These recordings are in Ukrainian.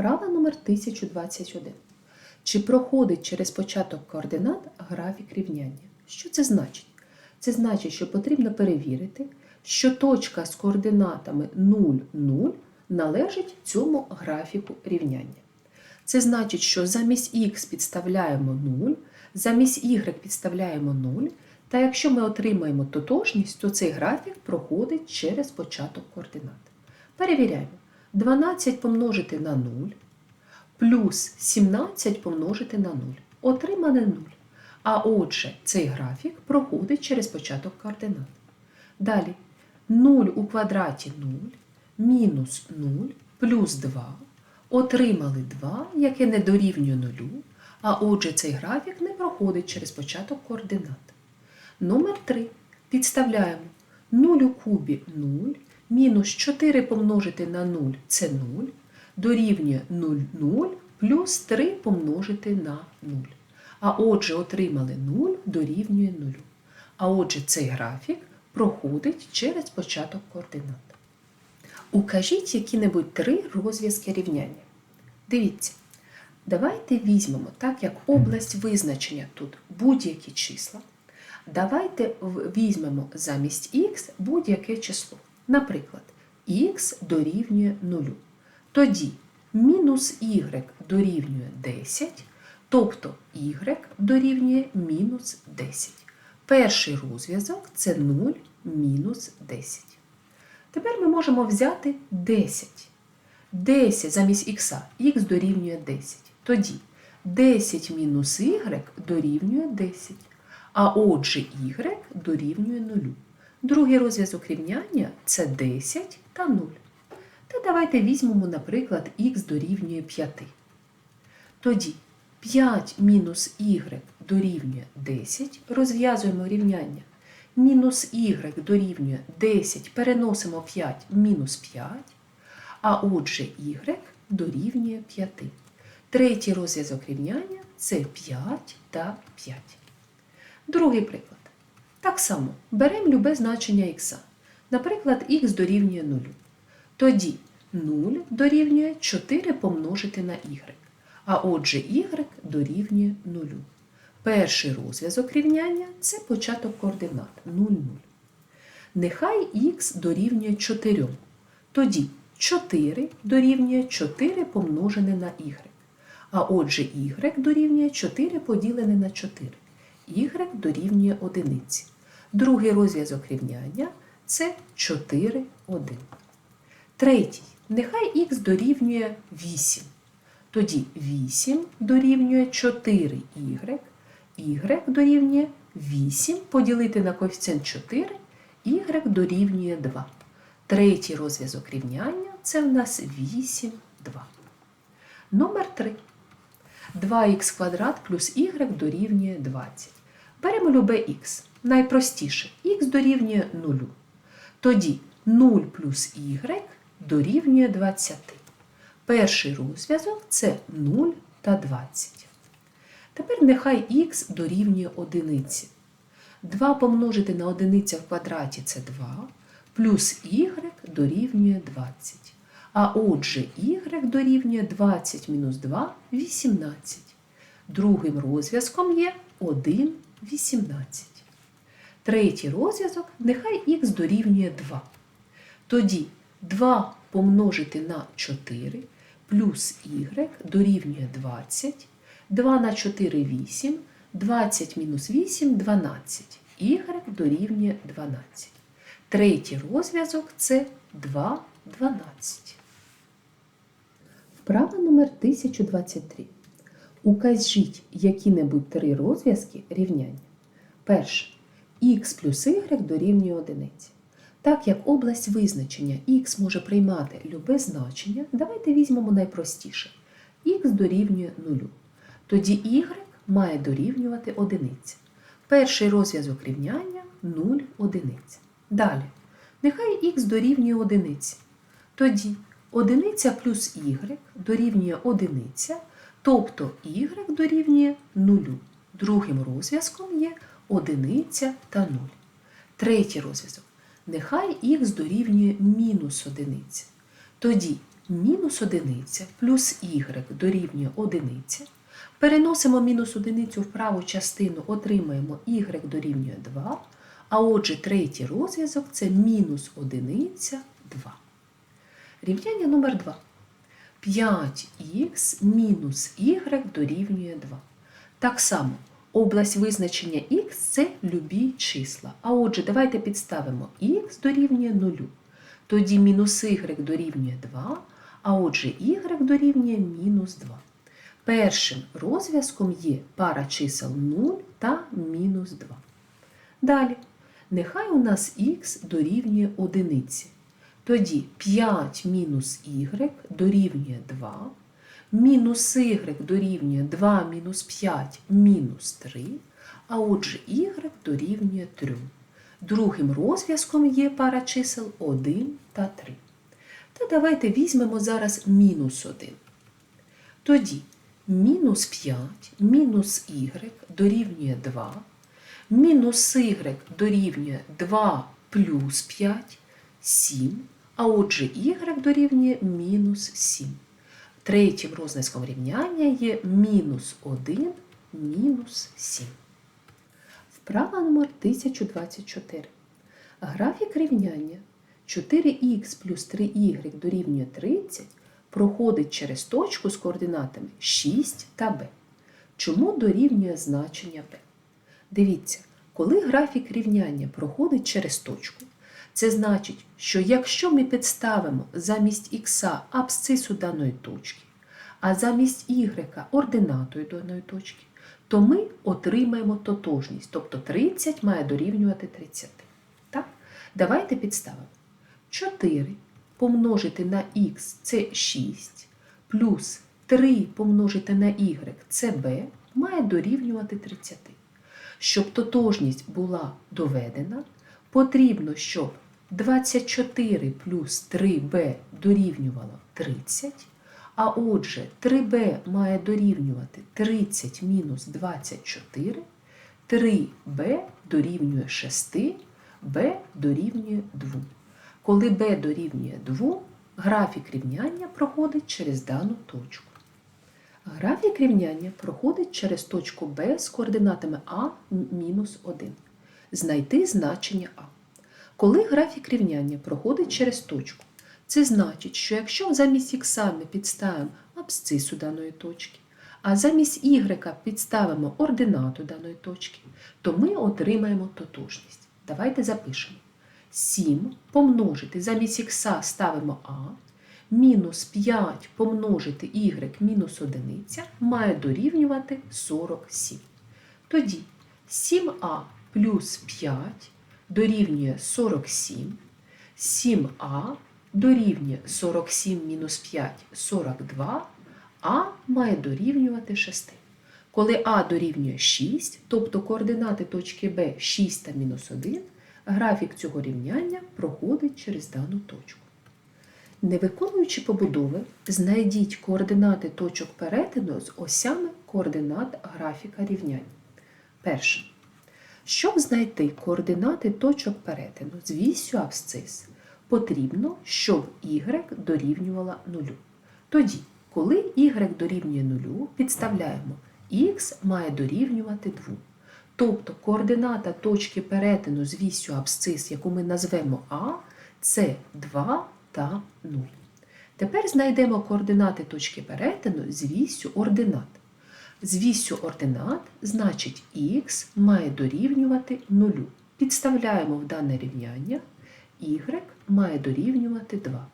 Вправа номер 1021. Чи проходить через початок координат графік рівняння? Що це значить? Це значить, що потрібно перевірити, що точка з координатами 0, 0 належить цьому графіку рівняння. Це значить, що замість х підставляємо 0, замість y підставляємо 0, та якщо ми отримаємо тотожність, то цей графік проходить через початок координат. Перевіряємо. 12 помножити на 0 плюс 17 помножити на 0. Отримане 0. А отже, цей графік проходить через початок координат. Далі 0 у квадраті 0, мінус 0, плюс 2. Отримали 2, яке не дорівнює 0, а отже, цей графік не проходить через початок координат. Номер 3. Підставляємо 0 у кубі 0, мінус 4 помножити на 0 це 0, дорівнює 0, 0, плюс 3 помножити на 0. А отже, отримали 0 дорівнює 0. А отже, цей графік проходить через початок координат. Укажіть які-небудь три розв'язки рівняння. Дивіться, давайте візьмемо, так як область визначення тут будь-які числа. Давайте візьмемо замість х будь-яке число. Наприклад, х дорівнює 0. Тоді мінус y дорівнює 10, тобто y дорівнює мінус 10. Перший розв'язок це 0 мінус 10. Тепер ми можемо взяти 10. 10 замість х, х дорівнює 10. Тоді 10 мінус y дорівнює 10. А отже, y дорівнює 0. Другий розв'язок рівняння це 10 та 0. Та давайте візьмемо, наприклад, х дорівнює 5. Тоді 5 мінус y дорівнює 10. Розв'язуємо рівняння. Мінус y дорівнює 10, переносимо 5 мінус 5. А отже, y дорівнює 5. Третій розв'язок рівняння це 5 та 5. Другий приклад. Так само беремо любе значення х. Наприклад, х дорівнює 0. Тоді 0 дорівнює 4 помножити на y. А отже, y дорівнює 0. Перший розв'язок рівняння це початок координат 0, 0. Нехай х дорівнює 4. Тоді 4 дорівнює 4 помножене на y. А отже, y дорівнює 4 поділене на 4. Y дорівнює 1. Другий розв'язок рівняння це 4, 1. Третій. Нехай х дорівнює 8. Тоді 8 дорівнює 4y, y дорівнює 8 поділити на коефіцієнт 4, y дорівнює 2. Третій розв'язок рівняння це в нас 8, 2. Номер 3. 2х квадрат плюс y дорівнює 20. Беремо любе х. Найпростіше х дорівнює 0. Тоді 0 плюс y дорівнює 20. Перший розв'язок це 0 та 20. Тепер нехай х дорівнює 1. 2 помножити на 1 в квадраті це 2, плюс y дорівнює 20. А отже, y дорівнює 20 мінус 2 18. Другим розв'язком є 1 18. Третій розв'язок нехай х дорівнює 2. Тоді 2 помножити на 4 плюс y дорівнює 20. 2 на 4 8, 20 мінус 8 12. y дорівнює 12. Третій розв'язок це 2 12. Вправа номер 1023. Укажіть які-небудь три розв'язки рівняння. Перше. х плюс y дорівнює 1. Так як область визначення х може приймати любе значення, давайте візьмемо найпростіше. х дорівнює 0. Тоді y має дорівнювати 1. Перший розв'язок рівняння 0 одиниць. Далі. Нехай х дорівнює 1. Тоді 1 плюс y дорівнює 1, тобто y дорівнює 0. Другим розв'язком є 1 та 0. Третій розв'язок. Нехай х дорівнює мінус 1. Тоді мінус одиниця плюс y дорівнює одиниця. Переносимо мінус одиницю в праву частину, отримаємо y дорівнює 2. А отже, третій розв'язок це мінус одиниця 2. Рівняння номер 2. 5х мінус y дорівнює 2. Так само, область визначення х це любі числа. А отже, давайте підставимо х дорівнює 0. Тоді мінус y дорівнює 2, а отже y дорівнює мінус 2. Першим розв'язком є пара чисел 0 та мінус 2. Далі, нехай у нас х дорівнює 1. Тоді 5 мінус y дорівнює 2, мінус y дорівнює 2 мінус 5 мінус 3, а отже y дорівнює 3. Другим розв'язком є пара чисел 1 та 3. Та давайте візьмемо зараз мінус 1. Тоді мінус 5 мінус y дорівнює 2, мінус y дорівнює 2 плюс 5 7, а отже y дорівнює мінус 7. Третім розв'язком рівняння є мінус 1 мінус 7. Вправа номер 1024. Графік рівняння 4х плюс 3y дорівнює 30 проходить через точку з координатами 6 та b. Чому дорівнює значення b? Дивіться, коли графік рівняння проходить через точку, це значить, що якщо ми підставимо замість х абсцису даної точки, а замість y ординатою даної точки, то ми отримаємо тотожність, тобто 30 має дорівнювати 30. Так? Давайте підставимо. 4 помножити на х це 6, плюс 3 помножити на y це b, має дорівнювати 30. Щоб тотожність була доведена, потрібно, щоб 24 плюс 3b дорівнювало 30, а отже 3b має дорівнювати 30 мінус 24, 3b дорівнює 6, b дорівнює 2. Коли b дорівнює 2, графік рівняння проходить через дану точку. Графік рівняння проходить через точку b з координатами а мінус 1. Знайти значення а. Коли графік рівняння проходить через точку, це значить, що якщо замість х ми підставимо абсцису даної точки, а замість y підставимо ординату даної точки, то ми отримаємо тотожність. Давайте запишемо. 7 помножити замість х ставимо а, мінус 5 помножити y мінус 1 має дорівнювати 47. Тоді 7а плюс 5 дорівнює 47, 7а дорівнює 47 мінус 5 42, а має дорівнювати 6. Коли а дорівнює 6, тобто координати точки Б 6 та мінус 1, графік цього рівняння проходить через дану точку. Не виконуючи побудови, знайдіть координати точок перетину з осями координат графіка рівняння. Перше. Щоб знайти координати точок перетину з вісю абсцис, потрібно, щоб y дорівнювала 0. Тоді, коли y дорівнює 0, підставляємо x має дорівнювати 2. Тобто координата точки перетину з вісю абсцис, яку ми назвемо А, це 2 та 0. Тепер знайдемо координати точки перетину з вісю ординат. З вісю ординат, значить х має дорівнювати 0. Підставляємо в дане рівняння, y має дорівнювати 2.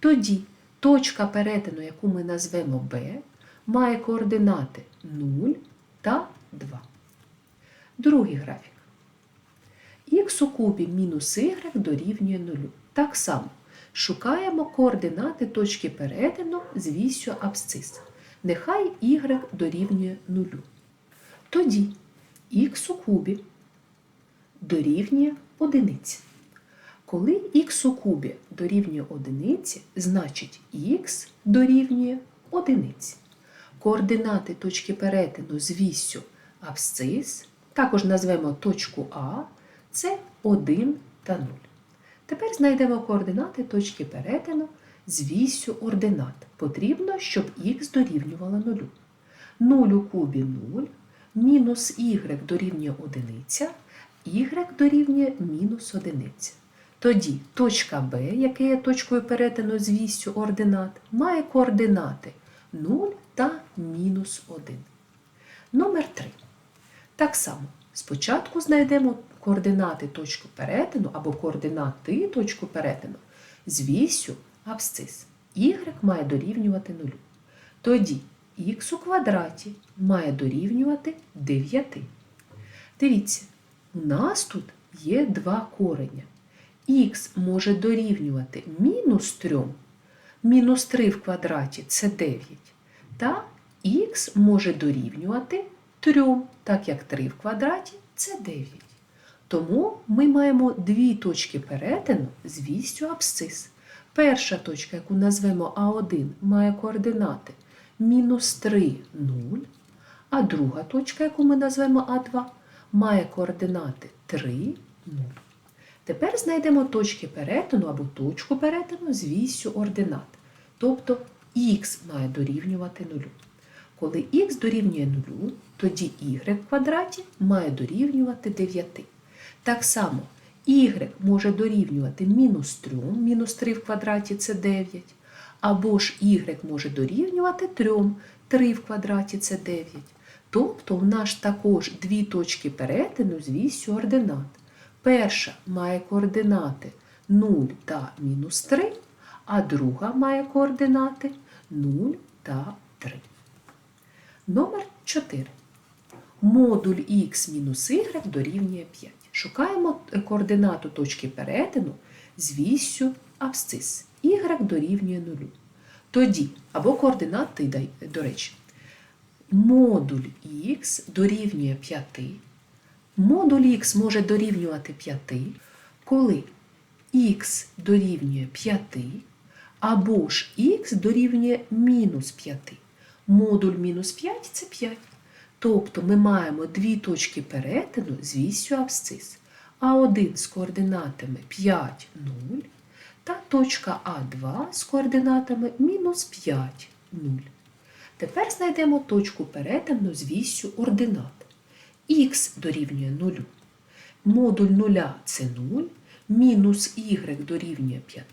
Тоді точка перетину, яку ми назвемо b, має координати 0 та 2. Другий графік. х у кубі мінус y дорівнює 0. Так само шукаємо координати точки перетину з вісю абсцис. Нехай y дорівнює 0. Тоді х у кубі дорівнює 1. Коли х у кубі дорівнює 1, значить х дорівнює 1. Координати точки перетину з вісю абсцис, також назвемо точку А, це 1 та 0. Тепер знайдемо координати точки перетину з вісю ординат. Потрібно, щоб х дорівнювало 0. 0 у кубі 0, мінус y дорівнює 1, y дорівнює мінус 1. Тоді точка Б, яка є точкою перетину з ординат, має координати 0 та мінус 1. Номер 3. Так само, спочатку знайдемо координати точки перетину або координати точку перетину з абсцис. Y має дорівнювати 0. Тоді х у квадраті має дорівнювати 9. Дивіться, у нас тут є два кореня. Х може дорівнювати мінус 3, мінус 3 в квадраті це 9. Та х може дорівнювати 3, так як 3 в квадраті це 9. Тому ми маємо дві точки перетину з вістю абсцис. Перша точка, яку назвемо А1, має координати мінус 3, 0, а друга точка, яку ми назвемо А2, має координати 3, 0. Тепер знайдемо точки перетину або точку перетину з вісю ординат. Тобто х має дорівнювати 0. Коли х дорівнює 0, тоді y в квадраті має дорівнювати 9. Так само y може дорівнювати мінус 3, мінус 3 в квадраті це 9. Або ж y може дорівнювати 3, 3 в квадраті це 9. Тобто в нас також дві точки перетину з ординат. Перша має координати 0 та мінус 3, а друга має координати 0 та 3. Номер 4. Модуль х мінус y дорівнює 5. Шукаємо координату точки перетину з вісю абсцис. y дорівнює 0. Тоді, або координати, до речі, модуль х дорівнює 5. Модуль х може дорівнювати 5, коли х дорівнює 5, або ж х дорівнює мінус 5. Модуль мінус 5 це 5. Тобто ми маємо дві точки перетину з вісю абсцис. А1 з координатами 5, 0 та точка А2 з координатами мінус 5, 0. Тепер знайдемо точку перетину з вісю ординат. Х дорівнює 0. Модуль 0 це 0, мінус y дорівнює 5,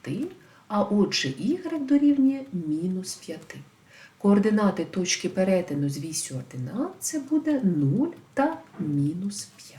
а отже y дорівнює мінус 5. Координати точки перетину з вісю ординат це буде 0 та мінус 5.